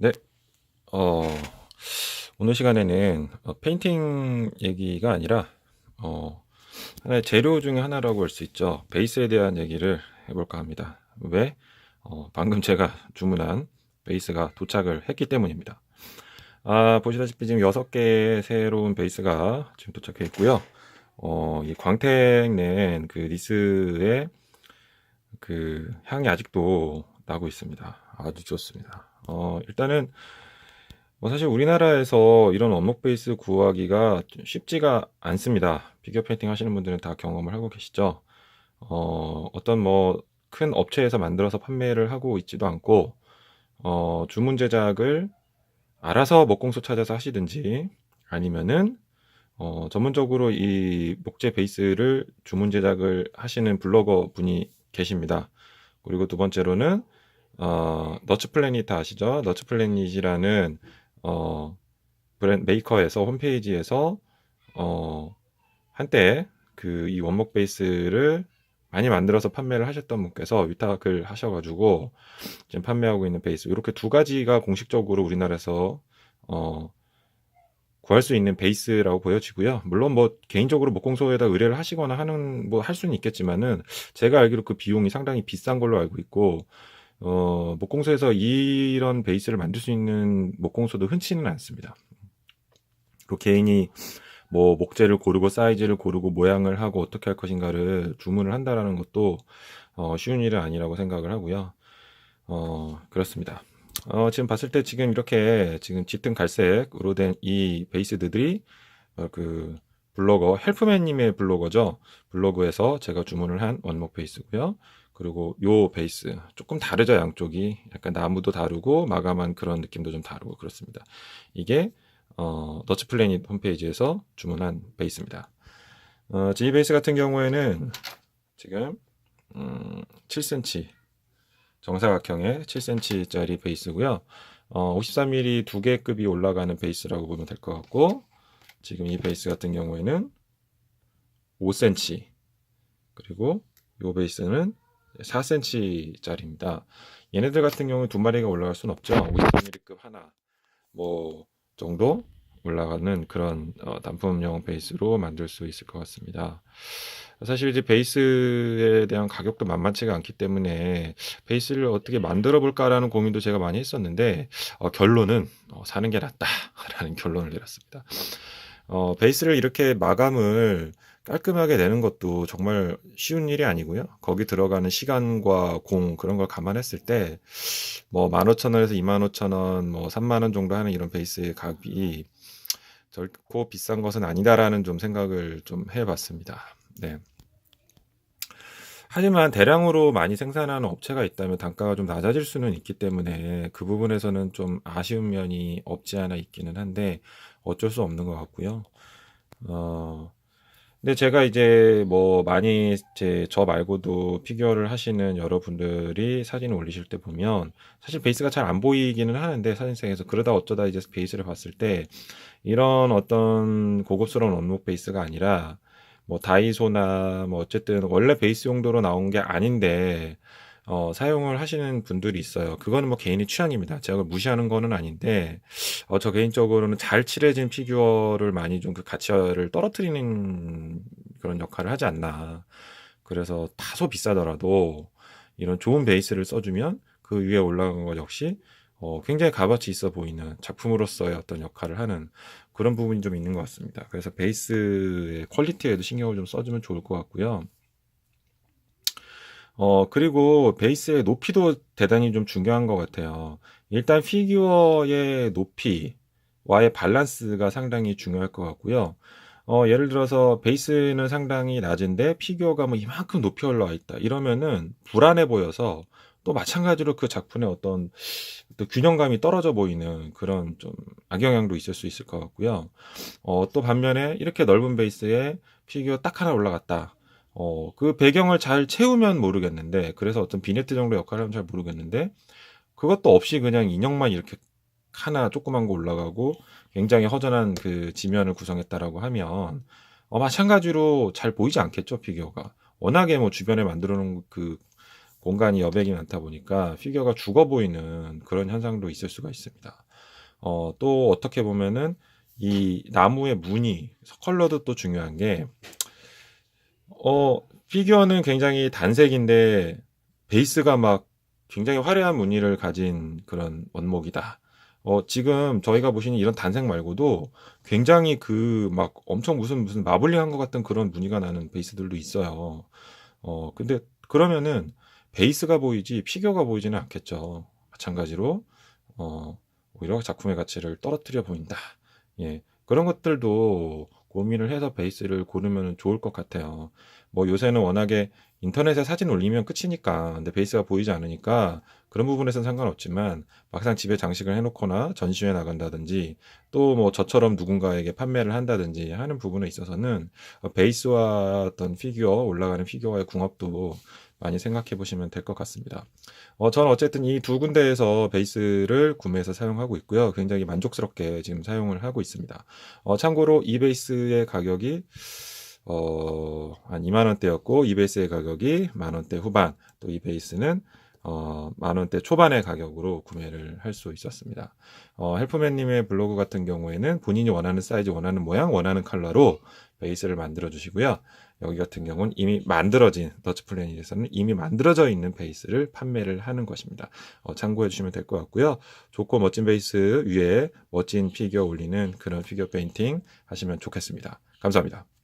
네. 어, 오늘 시간에는 어, 페인팅 얘기가 아니라 어, 하나의 재료 중에 하나라고 할 수 있죠. 베이스에 대한 얘기를 해볼까 합니다. 왜? 어, 방금 제가 주문한 베이스가 도착을 했기 때문입니다. 아, 보시다시피 지금 6개의 새로운 베이스가 지금 도착해 있고요. 어, 이 광택 낸그 리스의 그 향이 아직도 나고 있습니다. 아주 좋습니다. 어, 일단은 뭐 사실 우리나라에서 이런 원목 베이스 구하기가 좀 쉽지가 않습니다. 피규어 페인팅 하시는 분들은 다 경험을 하고 계시죠. 어, 어떤 뭐 큰 업체에서 만들어서 판매를 하고 있지도 않고 어, 주문 제작을 알아서 목공소 찾아서 하시든지 아니면은 어, 전문적으로 이 목재 베이스를 주문 제작을 하시는 블로거 분이 계십니다. 그리고 두 번째로는 어, 너츠 플래닛 아시죠? 너츠 플래닛이라는 어, 브랜드 메이커에서 홈페이지에서 어, 한때 그 이 원목 베이스를 많이 만들어서 판매를 하셨던 분께서 위탁을 하셔가지고 지금 판매하고 있는 베이스 이렇게 두 가지가 공식적으로 우리나라에서 어, 구할 수 있는 베이스라고 보여지고요. 물론 뭐 개인적으로 목공소에다 의뢰를 하시거나 하는 뭐 할 수는 있겠지만은 제가 알기로 그 비용이 상당히 비싼 걸로 알고 있고 어, 목공소에서 이런 베이스를 만들 수 있는 목공소도 흔치는 않습니다. 그 개인이 뭐 목재를 고르고 사이즈를 고르고 모양을 하고 어떻게 할 것인가를 주문을 한다라는 것도 어, 쉬운 일은 아니라고 생각을 하고요. 어, 그렇습니다. 어, 지금 봤을 때 지금 이렇게 지금 짙은 갈색으로 된 이 베이스들이 어, 그 블로거 헬프맨님의 블로거죠. 블로그에서 제가 주문을 한 원목 베이스고요. 그리고 요 베이스 조금 다르죠 양쪽이 약간 나무도 다르고 마감한 그런 느낌도 좀 다르고 그렇습니다. 이게 어, 너츠 플래닛 홈페이지에서 주문한 베이스입니다. 어, 이 베이스 같은 경우에는 지금 음, 7cm 정사각형의 7cm짜리 베이스고요. 어, 53mm 두 개 급이 올라가는 베이스라고 보면 될 것 같고 지금 이 베이스 같은 경우에는 5cm 그리고 이 베이스는 4cm짜리입니다. 얘네들 같은 경우는 두 마리가 올라갈 수는 없죠. 53mm급 하나 뭐 정도 올라가는 그런 어, 단품용 베이스로 만들 수 있을 것 같습니다. 사실 이제 베이스에 대한 가격도 만만치가 않기 때문에 베이스를 어떻게 만들어 볼까라는 고민도 제가 많이 했었는데 어, 결론은 어, 사는 게 낫다라는 결론을 내렸습니다. 어, 베이스를 이렇게 마감을 깔끔하게 내는 것도 정말 쉬운 일이 아니고요. 거기 들어가는 시간과 공 그런 걸 감안했을 때 뭐 15,000원에서 25,000원, 뭐 3만 원 정도 하는 이런 베이스의 값이 결코 비싼 것은 아니다라는 좀 생각을 좀 해봤습니다. 네. 하지만 대량으로 많이 생산하는 업체가 있다면 단가가 좀 낮아질 수는 있기 때문에 그 부분에서는 좀 아쉬운 면이 없지 않아 있기는 한데 어쩔 수 없는 것 같고요. 어, 근데 제가 이제 뭐 많이 제 저 말고도 피규어를 하시는 여러분들이 사진을 올리실 때 보면 사실 베이스가 잘 안 보이기는 하는데 사진상에서 그러다 어쩌다 이제 베이스를 봤을 때 이런 어떤 고급스러운 원목 베이스가 아니라 뭐 다이소나 뭐 어쨌든 원래 베이스 용도로 나온 게 아닌데 어, 사용을 하시는 분들이 있어요. 그거는 뭐 개인의 취향입니다. 제가 무시하는 거는 아닌데, 어, 저 개인적으로는 잘 칠해진 피규어를 많이 좀 그 가치를 떨어뜨리는 그런 역할을 하지 않나. 그래서 다소 비싸더라도 이런 좋은 베이스를 써주면 그 위에 올라간 것 역시 어, 굉장히 값어치 있어 보이는 작품으로서의 어떤 역할을 하는 그런 부분이 좀 있는 것 같습니다. 그래서 베이스의 퀄리티에도 신경을 좀 써주면 좋을 것 같고요. 어, 그리고 베이스의 높이도 대단히 좀 중요한 것 같아요. 일단 피규어의 높이와의 밸런스가 상당히 중요할 것 같고요. 어, 예를 들어서 베이스는 상당히 낮은데 피규어가 뭐 이만큼 높이 올라와 있다. 이러면은 불안해 보여서 또 마찬가지로 그 작품의 어떤 또 균형감이 떨어져 보이는 그런 좀 악영향도 있을 수 있을 것 같고요. 어, 또 반면에 이렇게 넓은 베이스에 피규어 딱 하나 올라갔다. 어, 그 배경을 잘 채우면 모르겠는데, 그래서 어떤 비네트 정도 역할을 하면 잘 모르겠는데, 그것도 없이 그냥 인형만 이렇게 하나 조그만 거 올라가고, 굉장히 허전한 그 지면을 구성했다라고 하면, 어, 마찬가지로 잘 보이지 않겠죠, 피규어가. 워낙에 뭐 주변에 만들어 놓은 그 공간이 여백이 많다 보니까 피규어가 죽어 보이는 그런 현상도 있을 수가 있습니다. 어, 또 어떻게 보면은 이 나무의 무늬, 컬러도 또 중요한 게, 어, 피규어는 굉장히 단색인데 베이스가 막 굉장히 화려한 무늬를 가진 그런 원목이다. 어, 지금 저희가 보시는 이런 단색 말고도 굉장히 그 막 엄청 무슨 무슨 마블링 한 것 같은 그런 무늬가 나는 베이스들도 있어요. 어, 근데 그러면은 베이스가 보이지 피규어가 보이지는 않겠죠. 마찬가지로 어, 오히려 작품의 가치를 떨어뜨려 보인다. 예. 그런 것들도 고민을 해서 베이스를 고르면 좋을 것 같아요. 뭐 요새는 워낙에 인터넷에 사진 올리면 끝이니까 근데 베이스가 보이지 않으니까 그런 부분에서는 상관없지만 막상 집에 장식을 해놓거나 전시회 나간다든지 또 뭐 저처럼 누군가에게 판매를 한다든지 하는 부분에 있어서는 베이스와 어떤 피규어 올라가는 피규어의 궁합도 많이 생각해 보시면 될 것 같습니다. 어, 저는 어쨌든 이 두 군데에서 베이스를 구매해서 사용하고 있고요. 굉장히 만족스럽게 지금 사용을 하고 있습니다. 어, 참고로 이 베이스의 가격이 어, 한 2만 원대였고 이 베이스의 가격이 만 원대 후반, 또 이 베이스는 어, 만 원대 초반의 가격으로 구매를 할 수 있었습니다. 어, 헬프맨님의 블로그 같은 경우에는 본인이 원하는 사이즈, 원하는 모양, 원하는 컬러로 베이스를 만들어 주시고요. 여기 같은 경우는 이미 만들어진 더치 플래닛에서는 이미 만들어져 있는 베이스를 판매를 하는 것입니다. 어, 참고해 주시면 될 것 같고요. 좋고 멋진 베이스 위에 멋진 피규어 올리는 그런 피규어 페인팅 하시면 좋겠습니다. 감사합니다.